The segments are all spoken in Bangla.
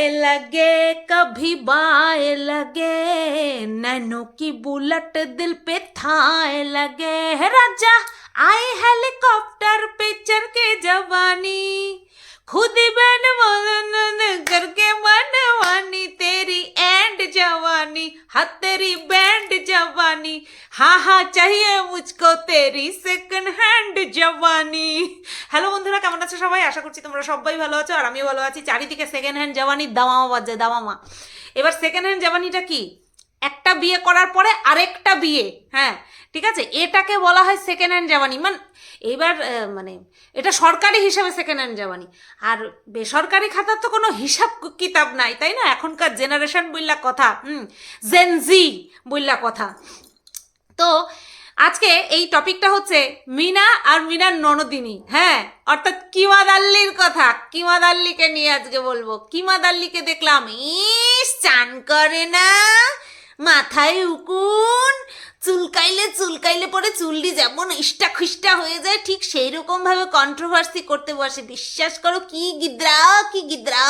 दाएं लगे कभी बाएं लगे नैनो की बुलेट दिल पे थाए लगे है राजा आए हेलीकॉप्टर पे चढ़ के जवानी खुद ही बैन बोलन करके मनवानी तेरी एंड जवानी हाँ तेरी बैंड जवानी हाँ हाँ चाहिए मुझको तेरी সেকেন্ড হ্যান্ড জওয়ানি হ্যালো বন্ধুরা কেমন আছো সবাই, আশা করছি তোমরা সবাই ভালো আছো আর আমিও ভালো আছি। চারিদিকে সেকেন্ড হ্যান্ড জওয়ানি দামামা বাজে, দামামা। এবার সেকেন্ড হ্যান্ড জওয়ানিটা কি? একটা বিয়ে করার পরে আরেকটা বিয়ে হ্যাঁ ঠিক আছে? এটাকে বলা হয় সেকেন্ড হ্যান্ড জওয়ানি মানে এইবার মানে এটা সরকারি হিসাবে সেকেন্ড হ্যান্ড জওয়ানি আর বেসরকারি খাতার তো কোনো হিসাব কিতাব নাই, তাই না? এখনকার জেনারেশন বললা কথা, হুম জেনজি বললা কথা। তো আজকে এই টপিকটা হচ্ছে মিনা আর মিনার ননদিনী হ্যাঁ? অর্থাৎ কিমাদ আল্লির কথা। কিমাদ আল্লিকে নিয়ে আজকে বলব। কিমাদ আল্লিকে দেখলাম, ইস, চান করে না। মাথায় উকুন, চুলকাইলে চুলকাইলে পরে চুলটি যেমন ইষ্টা খুষ্টা হয়ে যায়, ঠিক সেই রকম ভাবে কন্ট্রোভার্সি করতে বসে। বিশ্বাস করো, কি গিদ্রা কি গিদ্রা।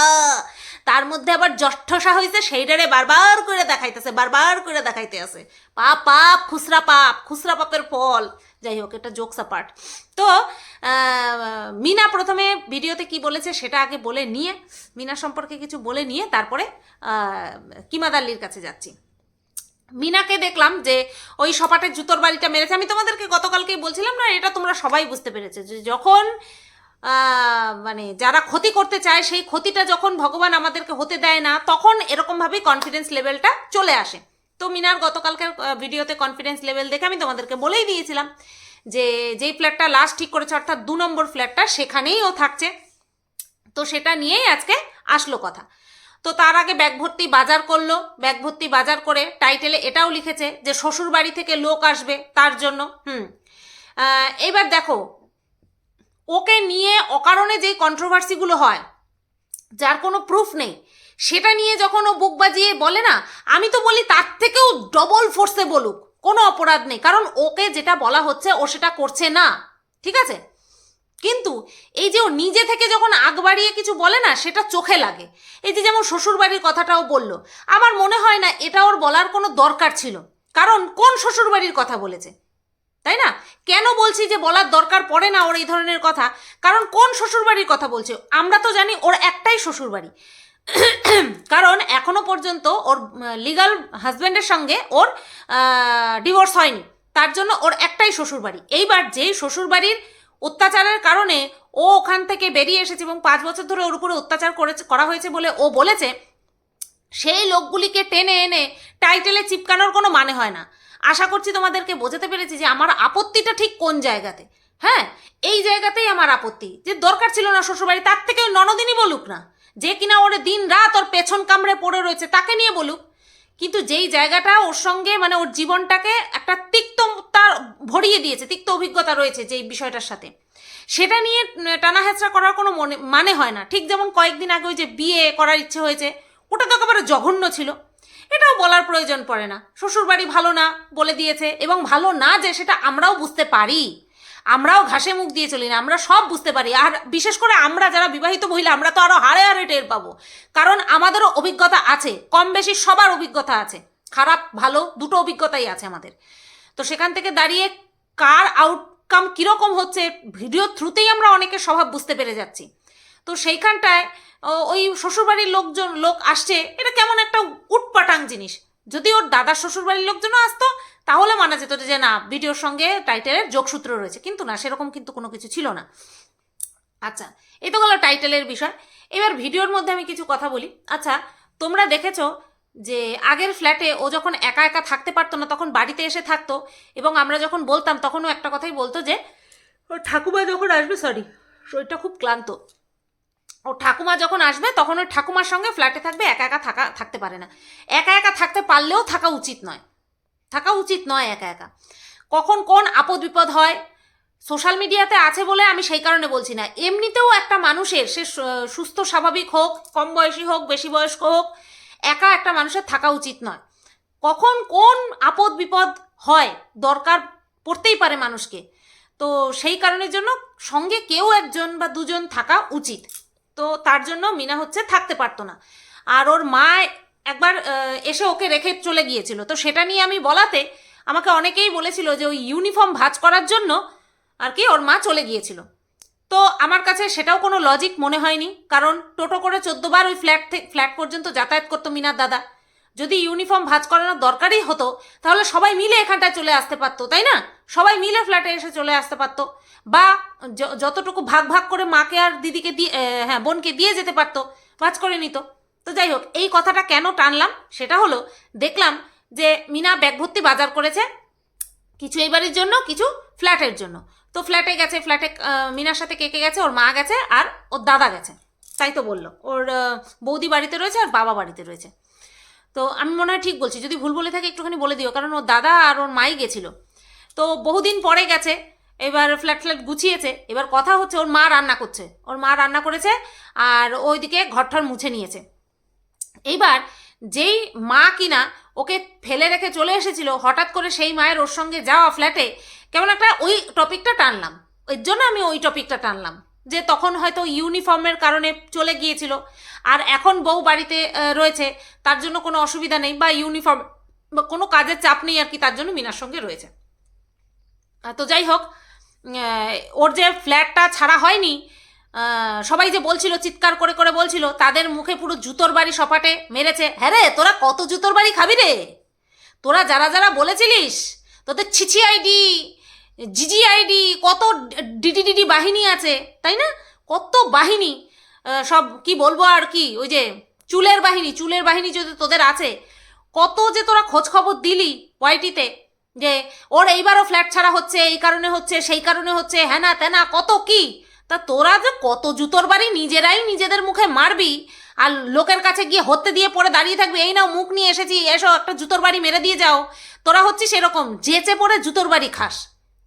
তার মধ্যে আবার জষ্ঠসা হয়েছে সেইটারে বারবার করে দেখাইতেছে, বারবার করে দেখাইতে আছে। পাপ পাপ, খুচরা পাপ, খুচরা পাপের ফল। যাই হোক, এটা জোকস পার্ট তো মিনা প্রথমে ভিডিওতে কি বলেছে সেটা আগে বলে নিয়ে, মিনা সম্পর্কে কিছু বলে নিয়ে তারপরে কিমাদাল্লির কাছে যাচ্ছি। মিনাকে দেখলাম যে ওই সপাটের জুতোর বাড়িটা মেরেছে। আমি তোমাদেরকে গতকালকেই বলছিলাম না, এটা তোমরা সবাই বুঝতে পেরেছ যে যখন মানে যারা ক্ষতি করতে চায়, সেই ক্ষতিটা যখন ভগবান আমাদেরকে হতে দেয় না, তখন এরকমভাবেই কনফিডেন্স লেভেলটা চলে আসে। তো মিনার, গতকালকের ভিডিওতে কনফিডেন্স লেভেল দেখে আমি তোমাদেরকে বলেই দিয়েছিলাম যে, যেই ফ্ল্যাটটা লাস্ট ঠিক করেছে, অর্থাৎ দু নম্বর ফ্ল্যাটটা সেখানেই ও থাকছে। তো সেটা নিয়েই আজকে আসলো কথা। তো তার আগে ব্যাগ ভর্তি বাজার করল, ব্যাগ ভর্তি বাজার করে টাইটেলে এটাও লিখেছে যে শ্বশুর বাড়ি থেকে লোক আসবে তার জন্য। হুম। এবার দেখো ওকে নিয়ে অকারণে যে কন্ট্রোভার্সিগুলো হয়, যার কোনো প্রুফ নেই, সেটা নিয়ে যখন ও বুক বাজিয়ে বলে না, আমি তো বলি তার থেকেও ডবল ফোর্সে বলুক, কোনো অপরাধ নেই, কারণ ওকে যেটা বলা হচ্ছে ও সেটা করছে না, ঠিক আছে? কিন্তু এই যে ও নিজে থেকে যখন আগ বাড়িয়ে কিছু বলে না, সেটা চোখে লাগে। এই যে যেমন শ্বশুরবাড়ির কথাটাও বলল, আমার মনে হয় না এটা ওর বলার কোনো দরকার ছিল, কারণ কোন শ্বশুরবাড়ির কথা বলেছে? তাই না? কেন বলছি যে বলার দরকার পড়ে না ওর এই ধরনের কথা? কারণ কোন শ্বশুরবাড়ির কথা বলছে? আমরা তো জানি ওর একটাই শ্বশুরবাড়ি। কারণ এখনও পর্যন্ত ওর লিগাল হাজব্যান্ডের সঙ্গে ওর ডিভোর্স হয়নি। তার জন্য ওর একটাই শ্বশুরবাড়ি। এইবার যেই শ্বশুরবাড়ির অত্যাচারের কারণে ও ওখান থেকে বেরিয়ে এসেছে এবং পাঁচ বছর ধরে ওর উপরে অত্যাচার করেছে, করা হয়েছে বলে ও বলেছে, সেই লোকগুলিকে টেনে এনে টাইটেলে চিপকানোর কোনো মানে হয় না। আশা করছি তোমাদেরকে বোঝাতে পেরেছি যে আমার আপত্তিটা ঠিক কোন জায়গাতে। হ্যাঁ এই জায়গাতেই আমার আপত্তি। যে দরকার ছিল না শ্বশুরবাড়ি, তার থেকে ননদিনই বলুক না। যে কিনা ওর দিন রাত ওর পেছন কামড়ে পড়ে রয়েছে, তাকে নিয়ে বলুক। কিন্তু যেই জায়গাটা ওর সঙ্গে মানে ওর জীবনটাকে একটা তিক্ততা ভরিয়ে দিয়েছে, তিক্ত অভিজ্ঞতা রয়েছে যেই বিষয়টার সাথে, সেটা নিয়ে টানা হেঁচড়া করার কোনো মনে মানে হয় না। ঠিক যেমন কয়েকদিন আগে ওই যে বিয়ে করার ইচ্ছে হয়েছে, ওটা তো একেবারে জঘন্য ছিল। এটাও বলার প্রয়োজন পড়ে না। শ্বশুরবাড়ি ভালো না বলে দিয়েছে এবং ভালো না যে সেটা আমরাও বুঝতে পারি। আমরাও ঘাসে মুখ দিয়ে চলি না, আমরা সব বুঝতে পারি। আর বিশেষ করে আমরা যারা বিবাহিত মহিলা, আমরা তো আরও হাড়ে হাড়ে টের পাবো। কারণ আমাদেরও অভিজ্ঞতা আছে, কম বেশি সবার অভিজ্ঞতা আছে। খারাপ, ভালো দুটো অভিজ্ঞতাই আছে আমাদের। তো সেখান থেকে দাঁড়িয়ে কার আউটকাম কীরকম হচ্ছে ভিডিও থ্রুতেই আমরা অনেকের স্বভাব বুঝতে পেরে যাচ্ছি। তো সেইখানটায় ওই শ্বশুরবাড়ির লোকজন, লোক আসছে, এটা কেমন একটা উটপাটাং জিনিস। যদি ওর দাদার শ্বশুরবাড়ির লোকজনও আসতো, তাহলে মানা যেত যে, না, ভিডিওর সঙ্গে টাইটেলের যোগসূত্র রয়েছে। কিন্তু না, সেরকম কিন্তু কোনো কিছু ছিল না। আচ্ছা এ তো গেল টাইটেলের বিষয়। এবার ভিডিওর মধ্যে আমি কিছু কথা বলি। আচ্ছা তোমরা দেখেছ যে, আগের ফ্ল্যাটে ও যখন একা একা থাকতে পারতো না, তখন বাড়িতে এসে থাকতো। এবং আমরা যখন বলতাম, তখনও একটা কথাই বলতো যে ঠাকুমা যখন আসবে সরি শরীরটা খুব ক্লান্ত। ও ঠাকুমা যখন আসবে, তখন ওই ঠাকুমার সঙ্গে ফ্ল্যাটে থাকবে, একা একা থাকা, থাকতে পারে না। একা একা থাকতে পারলেও থাকা উচিত নয়। থাকা উচিত নয় একা একা। কখন কোন আপদ বিপদ হয় সোশ্যাল মিডিয়াতে আছে বলে আমি সেই কারণে বলছি না। এমনিতেও একটা মানুষের সে, সুস্থ, স্বাভাবিক হোক, কম বয়সী হোক, বেশি বয়স্ক হোক, একা একটা মানুষের থাকা উচিত নয়। কখন কোন আপদ বিপদ হয়, দরকার পড়তেই পারে মানুষকে। তো সেই কারণের জন্য সঙ্গে কেউ একজন বা দুজন থাকা উচিত। তো তার জন্য মিনা হচ্ছে থাকতে পারতো না। আর ওর মা একবার এসে ওকে রেখে চলে গিয়েছিল। তো সেটা নিয়ে আমি বলাতে আমাকে অনেকেই বলেছিল যে ওই ইউনিফর্ম ভাঁজ করার জন্য আর কি ওর মা চলে গিয়েছিল। তো আমার কাছে সেটাও কোনো লজিক মনে হয়নি, কারণ টোটো করে চোদ্দবার ওই ফ্ল্যাট ফ্ল্যাট পর্যন্ত যাতায়াত করতো মিনার দাদা। যদি ইউনিফর্ম ভাঁজ করানোর দরকারই হতো, তাহলে সবাই মিলে এখানটায় চলে আসতে পারতো, তাই না? সবাই মিলে ফ্ল্যাটে এসে চলে আসতে পারতো। বা যতটুকু ভাগ ভাগ করে মাকে আর দিদিকে দিয়ে হ্যাঁ বোনকে দিয়ে যেতে পারতো ভাঁজ করে নিত। তো যাই হোক, এই কথাটা কেন টানলাম সেটা হলো, দেখলাম যে মিনা ব্যাগ ভর্তি বাজার করেছে কিছু এই বাড়ির জন্য, কিছু ফ্ল্যাটের জন্য। তো ফ্ল্যাটে গেছে ফ্ল্যাটে মিনার সাথে কে কে গেছে? ওর মা গেছে আর ওর দাদা গেছে। তাই তো বলল। ওর বৌদি বাড়িতে রয়েছে আর বাবা বাড়িতে রয়েছে। তো আমি মনে হয় ঠিক বলছি, যদি ভুল বলে থাকি একটুখানি বলে দিও, কারণ ওর দাদা আর ওর মাই গেছিল। তো বহুদিন পরে গেছে, এবার ফ্ল্যাট ফ্ল্যাট গুছিয়েছে, এবার কথা হচ্ছে ওর মা রান্না করছে। ওর মা রান্না করেছে আর ওইদিকে ঘরঠর মুছে নিয়েছে। এইবার যেই মা কিনা ওকে ফেলে রেখে চলে এসেছিল, হঠাৎ করে সেই মায়ের ওর সঙ্গে যাওয়া ফ্ল্যাটে কেমন একটা ওই টপিকটা টানলাম। ওই জন্য আমি ওই টপিকটা টানলাম, যে তখন হয়তো ইউনিফর্মের কারণে চলে গিয়েছিল। আর এখন বউ বাড়িতে রয়েছে, তার জন্য কোনো অসুবিধা নেই বা ইউনিফর্ম বা কোনো কাজের চাপ নেই আর কি, তার জন্য মিনার সঙ্গে রয়েছে। তো যাই হোক ওর যে ফ্ল্যাটটা ছাড়া হয়নি সবাই যে বলছিল, চিৎকার করে করে বলছিল, তাদের মুখে পুরো জুতোর বাড়ি সপাটে মেরেছে। হ্যাঁ রে, তোরা কত জুতোর বাড়ি খাবি রে? তোরা যারা যারা বলেছিলিস, তোদের ছিছি আইডি জিজি আইডি কত ডিডি ডিডি বাহিনী আছে, তাই না? কত বাহিনী সব কি বলব আর কি, ওই যে চুলের বাহিনী চুলের বাহিনী যদি তোদের আছে, কত যে তোরা খোঁজ খবর দিলি ওয়াইটিতে যে, ওর এইবারও ফ্ল্যাট ছাড়া হচ্ছে, এই কারণে হচ্ছে, সেই কারণে হচ্ছে হ্যাঁ না তেনা কত কি? তা তোরা যে কত জুতোর বাড়ি নিজেরাই নিজেদের মুখে মারবি, আর লোকের কাছে গিয়ে হতে দিয়ে পরে দাঁড়িয়ে থাকবি, এই নাও, মুখ নিয়ে এসেছি, এসো, একটা জুতোর বাড়ি মেরে দিয়ে যাও। তোরা হচ্ছে সেরকম যেচে পরে জুতোর বাড়ি খাস।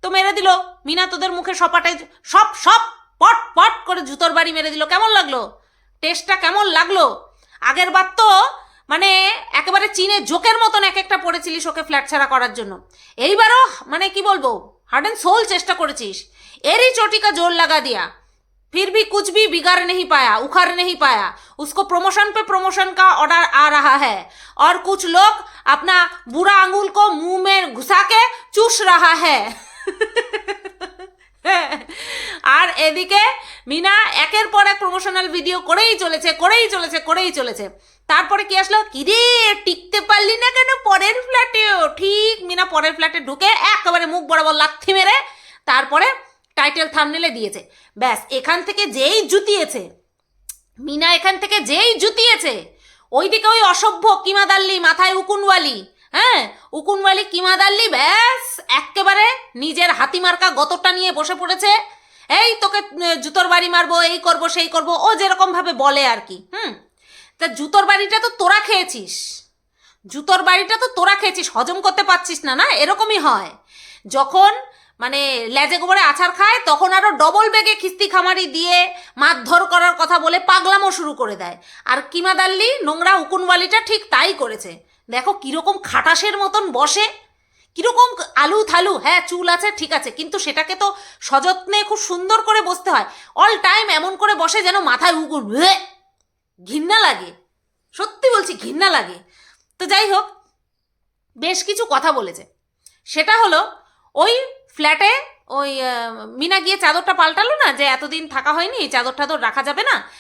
তো মেরে দিল, মিনা তোদের মুখে সপাটে সব সব পট পট করে জুতোর বাড়ি মেরে দিল, কেমন লাগল? টেস্টটা কেমন লাগল? আগের বার তো মানে একেবারে চীনে জোকের মতন এক একটা পড়েছিলিস ওকে ফ্ল্যাট ছাড়া করার জন্য এইবারও মানে কি বলবো হার্ড অ্যান্ড সোল চেষ্টা করেছিস এরই চটিকা জোর লাগা দিয়া फिर भी कुछ भी बिगाड़ नहीं पाया उखाड़ नहीं पाया उसको प्रमोशन पे प्रमोशन का ऑर्डर आ रहा है और कुछ लोग अपना बुरा अंगुल को मुंह में घुसा के चूस रहा है আর এদিকে মিনা একের পর এক প্রমোশনাল ভিডিও করেই চলেছে করেই চলেছে করেই চলেছে তারপরে কি আসলো? কিরে, টিকতে পারলি না কেন পরের ফ্ল্যাটেও? ঠিক, মিনা পরের ফ্ল্যাটে ঢুকে একেবারে মুখ বরাবর লাথি মেরে তারপরে টাইটেল থামনেলে দিয়েছে। ব্যাস, এখান থেকে যেই জুতিয়েছে, মিনা এখান থেকে যেই জুতিয়েছে, ওইদিকে ওই অসভ্য কিমাদাল্লি, মাথায় উকুনওয়ালি হ্যাঁ? উকুনওয়ালি, কিমাদাল্লি, ব্যাস এক্কেবারে নিজের হাতি হাতিমার্কা গতটা নিয়ে বসে পড়েছে। এই তোকে জুতোর বাড়ি মারবো, এই করব, সেই করব, ও যেরকম ভাবে বলে আর কি, হুম? তা জুতোর বাড়িটা তো তোরা খেয়েছিস। জুতোর বাড়িটা তো তোরা খেয়েছিস, হজম করতে পারছিস না না? এরকমই হয়। যখন মানে লেজে গোবরে আছার খায়, তখন আরও ডবল বেগে খিস্তি খামারি দিয়ে মারধর করার কথা বলে পাগলামো শুরু করে দেয়। আর কিমা দাল্লি নোংরা উকুনওয়ালিটা ঠিক তাই করেছে। দেখো কীরকম খাটাসের মতন বসে। কীরকম আলু থালু হ্যাঁ চুল আছে, ঠিক আছে, কিন্তু সেটাকে তো সযত্নে খুব সুন্দর করে বসতে হয়। অল টাইম এমন করে বসে যেন মাথায় উয়ে! ঘৃণা লাগে। সত্যি বলছি, ঘৃণা লাগে। তো যাই হোক, বেশ কিছু কথা বলেছে। সেটা হলো, ওই ফ্ল্যাটে ওই মিনা গিয়ে চাদরটা পাল্টালো না, যে এতদিন থাকা হয়নি চাদর টাদর রাখা যাবে না?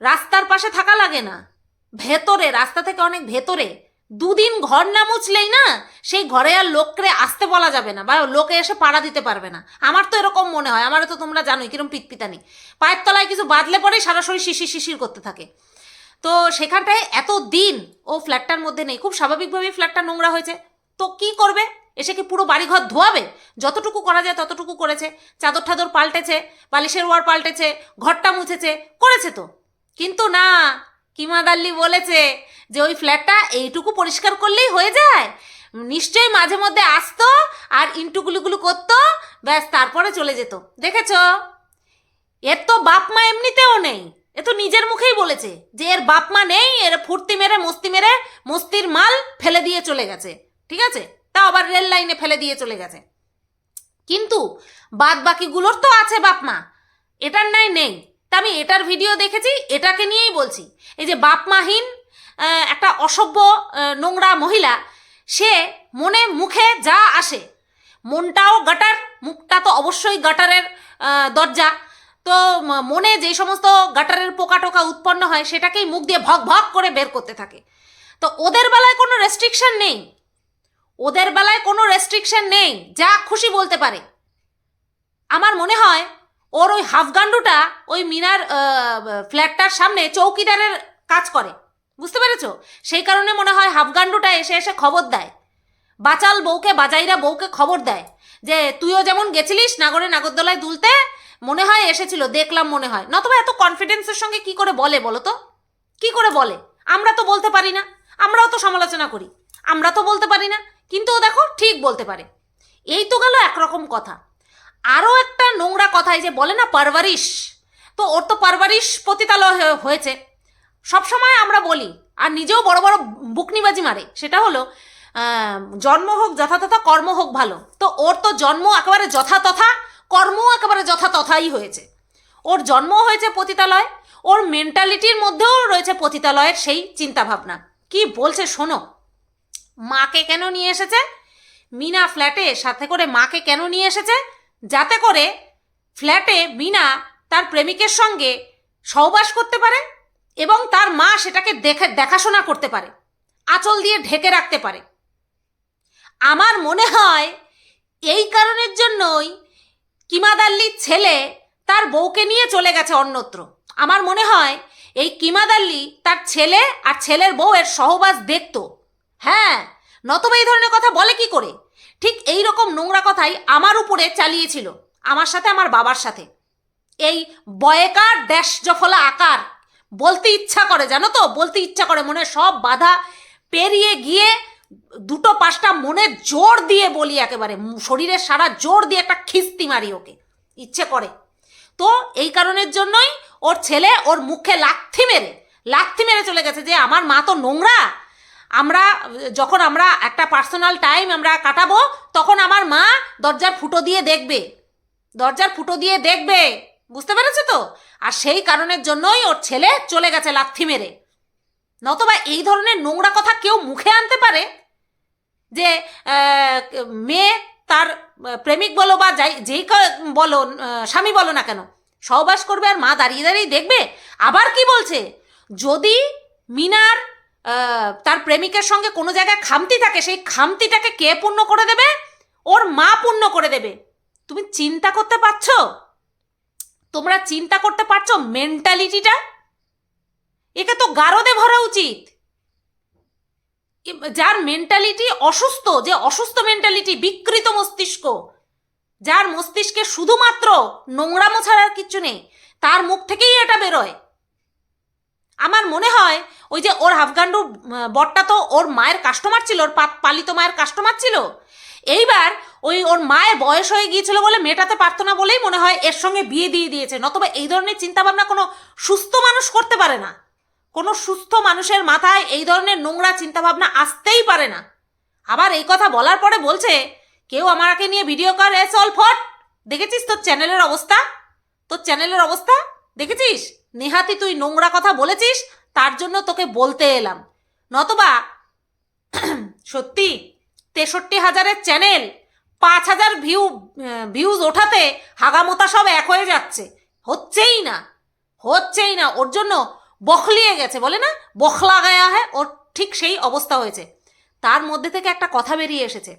রাস্তার পাশে থাকা লাগে না। ভেতরে, রাস্তা থেকে অনেক ভেতরে। দুদিন ঘর না মুছলেই না, সেই ঘরে আর লোককে আসতে বলা যাবে না, বা লোকে এসে পাড়া দিতে পারবে না। আমার তো এরকম মনে হয়, আমারও তো তোমরা জানোই, কিরম পিতপিতানি পায়ের তলায় কিছু বাঁধলে পরেই সারা শরীর শিশির শিশির করতে থাকে। তো সেখানটায় এত দিন ও ফ্ল্যাটটার মধ্যে নেই, খুব স্বাভাবিকভাবেই ফ্ল্যাটটা নোংরা হয়েছে। তো কি করবে? এসে কি পুরো বাড়িঘর ধোয়াবে? যতটুকু করা যায় ততটুকু করেছে, চাদর ঠাদর পাল্টেছে, বালিশের ওয়ার পাল্টেছে, ঘরটা মুছেছে, করেছে তো। কিন্তু না কিমাদাল্লি বলেছে যে ওই ফ্ল্যাটটা এইটুকু পরিষ্কার করলেই হয়ে যায়। নিশ্চয়ই মাঝে মধ্যে আসতো আর ইন্টুগুলুগুলু করতো, ব্যাস তারপরে চলে যেত। দেখেছ? এর তো বাপ মা এমনিতেও নেই। এ তো নিজের মুখেই বলেছে যে এর বাপ মা নেই, এর ফুর্তি মেরে, মস্তি মেরে মস্তির মাল ফেলে দিয়ে চলে গেছে। ঠিক আছে? তাও আবার রেল লাইনে ফেলে দিয়ে চলে গেছে। কিন্তু বাদ বাকিগুলোর তো আছে বাপ মা। এটার নাই নেই। তা আমি এটার ভিডিও দেখেছি, এটাকে নিয়েই বলছি। এই যে বাপমাহীন একটা অসভ্য নোংরা মহিলা, সে মনে মুখে যা আসে, মনটাও গাটার, মুখটা তো অবশ্যই গাটারের দরজা। তো মনে যে সমস্ত গাটারের পোকা টোকা উৎপন্ন হয়, সেটাকেই মুখ দিয়ে ভক ভক করে বের করতে থাকে। তো ওদের বেলায় কোনো রেস্ট্রিকশন নেই। ওদের বেলায় কোনো রেস্ট্রিকশন নেই, যা খুশি বলতে পারে। আমার মনে হয় ওর ওই হাফগান্ডুটা ওই মিনার ফ্ল্যাটটার সামনে চৌকিদারের কাজ করে। বুঝতে পেরেছ? সেই কারণে মনে হয় হাফগান্ডুটা এসে এসে খবর দেয়। বাচাল বউকে, বাজাইরা বউকে খবর দেয় যে, তুইও যেমন গেছিলিস নাগরে নাগরদোলায় দুলতে, মনে হয় এসেছিল, দেখলাম মনে হয়। নতবা এত কনফিডেন্সের সঙ্গে কি করে বলে বলো তো? কি করে বলে? আমরা তো বলতে পারি না। আমরাও তো সমালোচনা করি। আমরা তো বলতে পারি না। কিন্তু ও দেখো ঠিক বলতে পারে। এই তো গেল একরকম কথা। আরও একটা নোংরা কথা এই যে বলে না পারভারিশ? তো ওর তো পারভারিশ পতিতালয় হয়ে- হয়েছে। সবসময় আমরা বলি, আর নিজেও বড় বড় বুকনিবাজি মারে। সেটা হলো জন্ম হোক যথাতথা, কর্ম হোক ভালো। তো ওর তো জন্ম একেবারে যথাতথা, কর্মও একেবারে যথাতথাই হয়েছে। ওর জন্ম হয়েছে পতিতালয়, ওর মেন্টালিটির মধ্যেও রয়েছে পতিতালয়ের সেই চিন্তাভাবনা। কি বলছে শোনো, মাকে কেন নিয়ে এসেছে? মিনা ফ্ল্যাটে সাথে করে মাকে কেন নিয়ে এসেছে? যাতে করে ফ্ল্যাটে মিনা তার প্রেমিকের সঙ্গে সহবাস করতে পারে এবং তার মা সেটাকে দেখে, দেখাশোনা করতে পারে, আঁচল দিয়ে ঢেকে রাখতে পারে। আমার মনে হয় এই কারণের জন্যই কিমাদাল্লির ছেলে তার বউকে নিয়ে চলে গেছে অন্যত্র। আমার মনে হয় এই কিমাদাল্লি তার ছেলে আর ছেলের বউয়ের সহবাস দেখতো। হ্যাঁ নতবা এই ধরনের কথা বলে কি করে? ঠিক এই রকম নোংরা কথাই আমার উপরে চালিয়েছিল, আমার সাথে আমার বাবার সাথে। এই বয়েকার ড্যাশ জফলা আকার, বলতে ইচ্ছা করে, জানো তো? বলতে ইচ্ছা করে, মনে সব বাধা পেরিয়ে গিয়ে দুটো পাঁচটা মনে জোর দিয়ে বলি একেবারে, শরীরের সারা জোর দিয়ে একটা খিস্তি মারি ওকে, ইচ্ছে করে। তো এই কারণের জন্যই ওর ছেলে ওর মুখে লাথি মেরে লাথি মেরে চলে গেছে যে আমার মা তো নোংরা আমরা, যখন আমরা একটা পার্সোনাল টাইম আমরা কাটাবো, তখন আমার মা দরজার ফুটো দিয়ে দেখবে। দরজার ফুটো দিয়ে দেখবে। বুঝতে পেরেছ তো? আর সেই কারণের জন্যই ওর ছেলে চলে গেছে লাথি মেরে। নতবা এই ধরনের নোংরা কথা কেউ মুখে আনতে পারে যে মেয়ে তার প্রেমিক বলো বা যাই, যেই বলো স্বামী বলো না কেন, সহবাস করবে আর মা দাঁড়িয়ে দাঁড়িয়ে দেখবে। আবার কি বলছে? যদি মিনার তার প্রেমিকের সঙ্গে কোনো জায়গায় খামতি থাকে, সেই খামতিটাকে কে পূর্ণ করে দেবে? ওর মা পূর্ণ করে দেবে। তুমি চিন্তা করতে পারছ? তোমরা চিন্তা করতে পারছ মেন্টালিটিটা একে তো গারদে ভরা উচিত। যার মেন্টালিটি অসুস্থ, যে অসুস্থ মেন্টালিটি বিকৃত মস্তিষ্ক, যার মস্তিষ্কে শুধুমাত্র নোংরামো ছাড়া আর কিচ্ছু নেই, তার মুখ থেকেই এটা বেরোয়। আমার মনে হয় ওই যে ওর হাফগান্ডু বরটা তো ওর মায়ের কাস্টমার ছিল, ওর পালিত মায়ের কাস্টমার ছিল। এইবার ওই ওর মায়ের বয়স হয়ে গিয়েছিল বলে মেটাতে পারতো না বলেই মনে হয় এর সঙ্গে বিয়ে দিয়ে দিয়েছে। নতবা এই ধরনের চিন্তাভাবনা কোনো সুস্থ মানুষ করতে পারে না। কোনো সুস্থ মানুষের মাথায় এই ধরনের নোংরা চিন্তাভাবনা আসতেই পারে না। আবার এই কথা বলার পরে বলছে, কেউ আমাকে নিয়ে ভিডিও কর এ চল ফট। দেখেছিস তোর চ্যানেলের অবস্থা? তোর চ্যানেলের অবস্থা? দেখেছিস? নেহাতি তুই নোংরা কথা বলেছিস তার জন্য তোকে বলতে এলাম। নতবা, সত্যি, তেষট্টি হাজারের চ্যানেল, পাঁচ হাজার ভিউ ভিউজ ওঠাতে হাগামোতা সব এক হয়ে যাচ্ছে। হচ্ছেই না হচ্ছেই না, ওর জন্য বখলিয়ে গেছে, বলে না? বখলা গায়া হ্যাঁ ওর ঠিক সেই অবস্থা হয়েছে। তার মধ্যে থেকে একটা কথা বেরিয়ে এসেছে।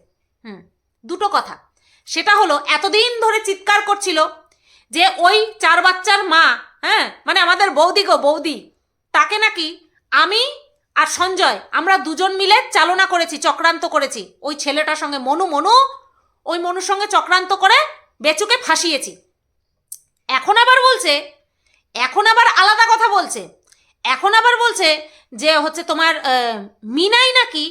হুম, দুটো কথা। সেটা হলো, এতদিন ধরে চিৎকার করছিল যে ওই চার বাচ্চার মা হ্যাঁ মানে আমাদের বৌদি গো, বৌদি তাকে নাকি আমি আর সঞ্জয় আমরা দুজন মিলে চালনা করেছি, চক্রান্ত করেছি। ওই ছেলেটার সঙ্গে মনু মনু, ওই মনুর সঙ্গে চক্রান্ত করে বেচুকে ফাঁসিয়েছি। এখন আবার বলছে, এখন আবার আলাদা কথা বলছে। এখন আবার বলছে যে হচ্ছে তোমার মিনাই নাকি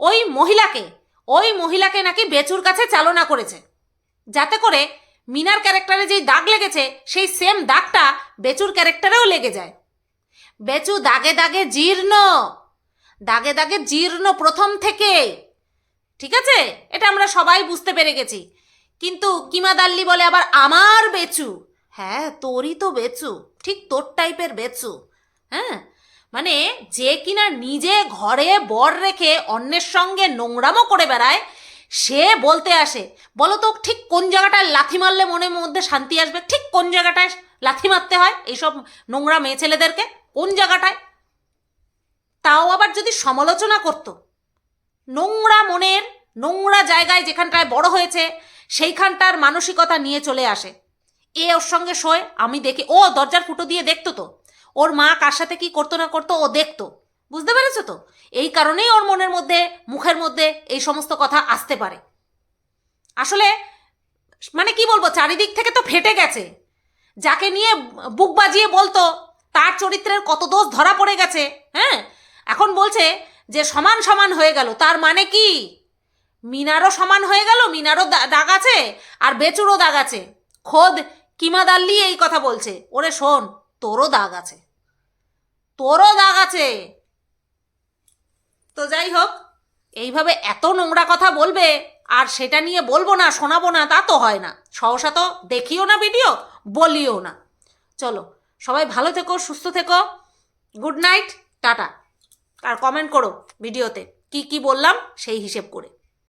ওই মহিলাকে ওই মহিলাকে নাকি বেচুর কাছে চালনা করেছে। যাতে করে মিনার ক্যারেক্টারে যেই দাগ লেগেছে, সেই সেম দাগটা বেচুর ক্যারেক্টারেও লেগে যায়। বেচু দাগে দাগে জীর্ণ। দাগে দাগে জীর্ণ প্রথম থেকে। ঠিক আছে? এটা আমরা সবাই বুঝতে পেরে গেছি। কিন্তু কিমা দাল্লি বলে আবার আমার বেচু। হ্যাঁ তোরই তো বেচু। ঠিক তোর টাইপের বেচু। হ্যাঁ? মানে যে কিনা নিজে ঘরে বর রেখে অন্যের সঙ্গে নোংরামো করে বেড়ায়, সে বলতে আসে, বলো তো, ঠিক কোন জায়গাটায় লাথি মারলে মনের মধ্যে শান্তি আসবে? ঠিক কোন জায়গাটায় লাথি মারতে হয়? এইসব নোংরা মেয়ে ছেলেদেরকে। কোন জায়গাটায়? তাও আবার যদি সমালোচনা করতো। নোংরা মনের, নোংরা জায়গায় যেখানটায় বড় হয়েছে, সেইখানটার মানসিকতা নিয়ে চলে আসে। এ ওর সঙ্গে শোয়, আমি দেখে, ও দরজার ফুটো দিয়ে দেখতো তো। ওর মা কার সাথে কি করতো না করতো, ও দেখতো। বুঝতে পেরেছ তো? এই কারণেই ওর মনের মধ্যে, মুখের মধ্যে এই সমস্ত কথা আসতে পারে। আসলে মানে কি বলব, চারিদিক থেকে তো ফেটে গেছে। যাকে নিয়ে বুক বাজিয়ে বলতো তার চরিত্রের কত দোষ ধরা পড়ে গেছে হ্যাঁ? এখন বলছে যে সমান সমান হয়ে গেল, তার মানে কি? মিনারও সমান হয়ে গেল, মিনারও দাগ আছে, আর বেচুরও দাগ আছে। খোদ কিমা দাল্লি এই কথা বলছে, ওরে শোন, তোরও দাগ আছে। তোরও দাগ আছে। তো যাই হোক, এইভাবে এত নোংরা কথা বলবে, আর সেটা নিয়ে বলব না, শোনাবো না, তা তো হয় না। সহসা তো দেখিও না ভিডিও, বলিও না। চলো সবাই ভালো থেকো, সুস্থ থেকো। Good night, tata. আর কমেন্ট করো ভিডিওতে কি কি বললাম সেই হিসেব করে।